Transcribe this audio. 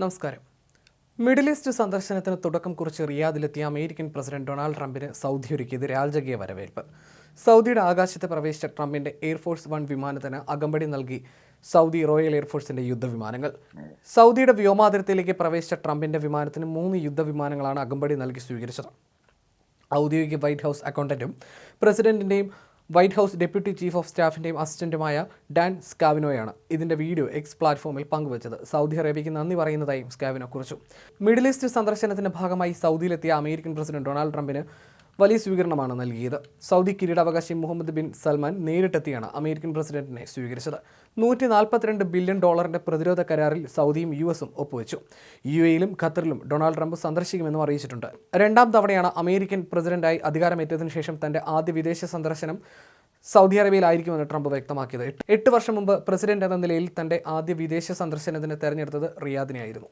നമസ്കാരം. Middle east സന്ദർശനത്തിന് തുടക്കം കുറിച്ച് റിയാദിലെത്തിയ അമേരിക്കൻ പ്രസിഡന്റ് ഡൊണാൾഡ് ട്രംപിന് സൗദി ഒരുക്കിയത് രാജകീയ വരവേൽപ്പ്. സൗദിയുടെ ആകാശത്ത് പ്രവേശിച്ച ട്രംപിന്റെ എയർഫോഴ്സ് വൺ വിമാനത്തിന് അകമ്പടി നൽകി സൗദി റോയൽ എയർഫോഴ്സിന്റെ യുദ്ധവിമാനങ്ങൾ. സൗദിയുടെ വ്യോമാതിരത്തിലേക്ക് പ്രവേശിച്ച ട്രംപിന്റെ വിമാനത്തിന് മൂന്ന് യുദ്ധവിമാനങ്ങളാണ് അകമ്പടി നൽകി സ്വീകരിച്ചത്. ഔദ്യോഗിക വൈറ്റ് ഹൗസ് അക്കൗണ്ടന്റും പ്രസിഡന്റിന്റെയും White House deputy chief of സ്റ്റാഫിന്റെയും അസിസ്റ്റന്റുമായ ഡാൻ സ്കാവിനോയാണ് ഇതിന്റെ വീഡിയോ എക്സ് പ്ലാറ്റ്ഫോമിൽ പങ്കുവച്ചത്. സൗദി അറേബ്യയ്ക്ക് നന്ദി പറയുന്നതായും സ്കാവിനോ കുറിച്ചു. മിഡിൽ ഈസ്റ്റ് സന്ദർശനത്തിന്റെ ഭാഗമായി സൗദിയിലെത്തിയ അമേരിക്കൻ പ്രസിഡന്റ് ഡൊണാൾഡ് ട്രംപിന് വലിയ സ്വീകരണമാണ് നൽകിയത്. സൗദി കിരീടാവകാശി മുഹമ്മദ് ബിൻ സൽമാൻ നേരിട്ടെത്തിയാണ് അമേരിക്കൻ പ്രസിഡന്റിനെ സ്വീകരിച്ചത്. നൂറ്റി നാൽപ്പത്തിരണ്ട് ബില്യൺ ഡോളറിന്റെ പ്രതിരോധ കരാറിൽ സൗദിയും യു എസും ഒപ്പുവെച്ചു. യു എയിലും ഖത്തറിലും ഡൊണാൾഡ് ട്രംപ് സന്ദർശിക്കുമെന്നും അറിയിച്ചിട്ടുണ്ട്. രണ്ടാം തവണയാണ് അമേരിക്കൻ പ്രസിഡന്റായി അധികാരമേറ്റതിനു ശേഷം തന്റെ ആദ്യ വിദേശ സന്ദർശനം സൗദി അറേബ്യയിലായിരിക്കുമെന്ന് ട്രംപ് വ്യക്തമാക്കിയത്. എട്ട് വർഷം മുമ്പ് പ്രസിഡന്റ് എന്ന നിലയിൽ തന്റെ ആദ്യ വിദേശ സന്ദർശനത്തിന് തെരഞ്ഞെടുത്തത് റിയാദിനെയായിരുന്നു.